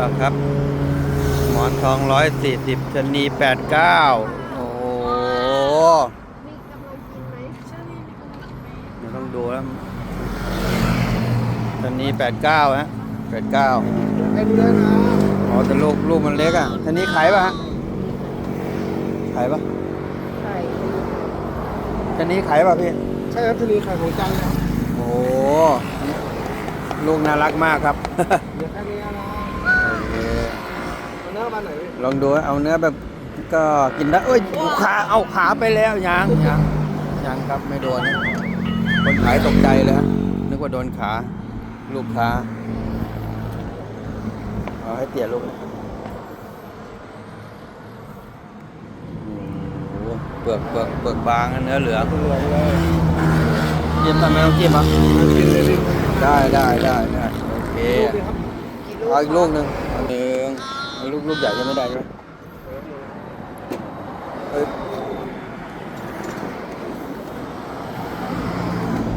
ละครับ หมอนทองร้อยสี่สิบชะนีแปดเก้าโอ้โหมีกำลังกินไหมใช่เดี๋ยวต้องดูแล้วชะนีแปดเก้าฮะแปดเก้าให้ดูด้วยนะอ๋อแต่ลูกลูกมันเล็กอะชะนีขายป่ะฮะขายป่ะไข่ชะนีขายป่ะพี่ ใช่ครับทะเลไข่ของจันทร์นะโอ้โหลูกน่ารักมากครับ เดี๋ยวแค่นี้นะโอเค เอาเนื้อมาไหนพี่ลองดูเอาเนื้อแบบก็กินได้เอ้ยขาเอาขาไปแล้วยังยังยังครับไม่โดนนะคนขายตกใจเลยฮะนึกว่าโดนขา ลูกค้าเอาให้เตี๋ยลูกอืมโอ้โหเปลือกเปลือกเปลือกบางอะเนื้อเหลืองเหลืองเลยจิ้มทำไมต้องจิ้มอะกินเลยดิได้ได้ได้ได้โอเคลูกดิครับเอาอีกลูกหนึ่งเอาหนึ่งเอา ลูกลูกใหญ่ยังไม่ได้ใช่ไหมเอ้ย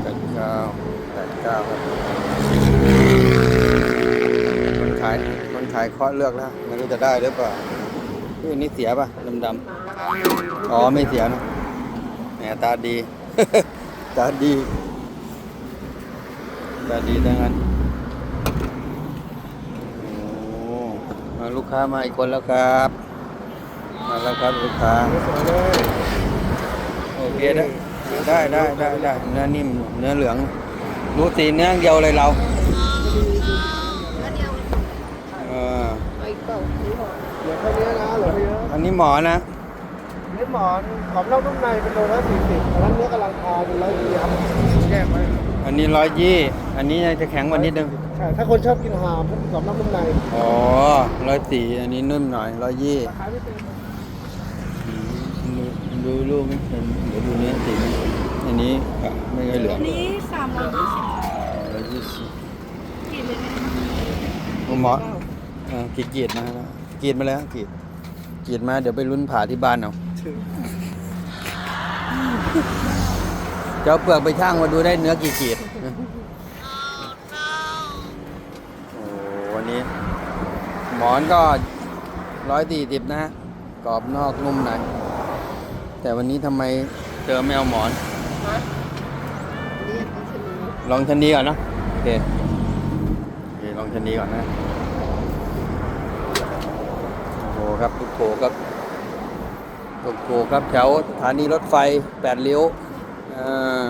แปดเก้าแปดเก้าครับคนขายคนขายเคาะเลือกแล้วไม่รู้จะได้หรือเปล่าเฮ้ยนี่เสียป่ะดำดำอ๋อไม่เสียนะแหมตาดี ตาดี ตาดีทั้งนั้น โอ้มา ลูกค้ามาอีกคนแล้วครับ มาแล้วครับลูกค้าสวยเลยโอเคได้ได้ได้ได้ได้เนื้อนิ่มเนื้อเหลืองรู้สีเนื้อเดียวเลยเราเนื้อเดียวเออไอ้เก่าสีหอมเหลือแค่นี้นะเหลือแค่นี้อันนี้หมอนะเนื้อหมอนขอบนอกนุ่มในเป็นโลละสี่สิบอันนั้นเนื้อกำลังคาเป็นร้อยดีครับแยกไว้อันนี้ร้อยยี่ อันนี้จะแข็งกว่านิดนึง ใช่ถ้าคนชอบกินหามขอบนอกนุ่มในอ๋อร้อยสี่อันนี้นุ่มหน่อยร้อยยี่ราคาไม่เป็นดูลูกนี่เห็นเดี๋ยวดูเนื้อสีนี่อันนี้อะไม่ค่อยเหลืองอันนี้สามร้อยยี่สิบร้อยยี่สิบกินเลยไหมหมอเออกรีดกรีดมาแล้วกรีดมาแล้วกรีดกรีดมาเดี๋ยวไปลุ้นผ่าที่บ้านเอาจะเอาเปลือกไปช่างมาดูได้เนื้อกี่ขีดโอ้วันนี้ ห มอนก็ร้อยสี่สิบนะฮะกรอบนอกนุ่มในแต่วันนี้ทำไมเจอไม่เอาหมอนนี่กินชนีลองชนนีก่อนเนอะโอเคโอเคลองชนนีก่อนนะโอ้โหครับลูกโถครับลูกโถครับแถวสถานีรถไฟแปดเลี้ยวอ่า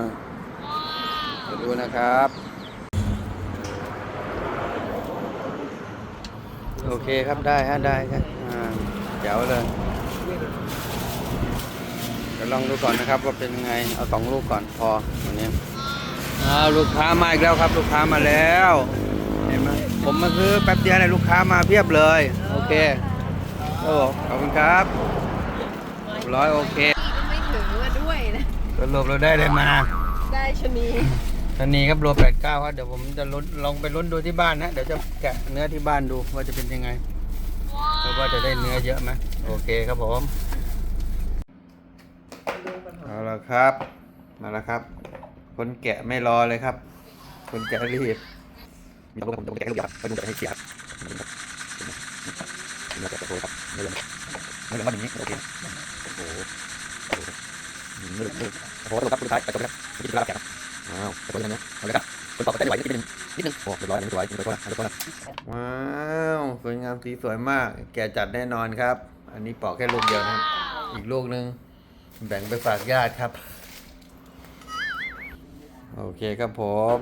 เดี๋ยวดูนะครับ โอเคครับได้ฮะได้ครับอ่าเจ๋วเลยเดี๋ยวลองดูก่อนนะครับว่าเป็นยังไงเอาสองลูกก่อนพอวันนี้อ้าวลูกค้ามาอีกแล้วครับ ลูกค้ามาแล้วเห็นไหมผมมาซื้อแป๊บเดียวเนี่ยลูกค้ามาเพียบเลย โอเคโอ้ขอบคุณครับเรียบร้อยโอเคก็ไม่ถึงว่าด้วยนะสรุปเราได้เลยมา ได้ชนี ชนนีครับโลแปดเก้าครับเดี๋ยวผมจะลุ้นลองไปลุ้นดูที่บ้านนะเดี๋ยวจะแกะเนื้อที่บ้านดูว่าจะเป็นยังไงเพราะว่าจะได้เนื้อเยอะไหมโอเคครับผมเอาละครับมาแล้วครับ คนแกะไม่รอเลยครับ คนแกะรีบมีตัวผมจะแกะให้ดูครับไปดูแกะให้เสียครับเนื้อแกะโตครับเนื้อเหลืองเนื้อเหลืองมันอย่างนี้โอเคโอ้โหเนื้อเหลืองเนื้อเหลืองโอ้โหครับสุดท้ายไปจบแล้วไม่กินแล้วแกะ อ้าวแต่ก็ยังไงเอาเลยครับคนตอบก็เต้ไหวนิดนึงนิดนึงโอ้เรียบร้อยเรียบร้อยเรียบร้อยเรียบร้อยว้าวสวยงามสีสวยมาก แกจัดแน่นอนครับ อันนี้ปอกแค่ลูกเดียวนะอีกลูกหนึงแบ่งไปฝากญาติครับ โอเคครับผม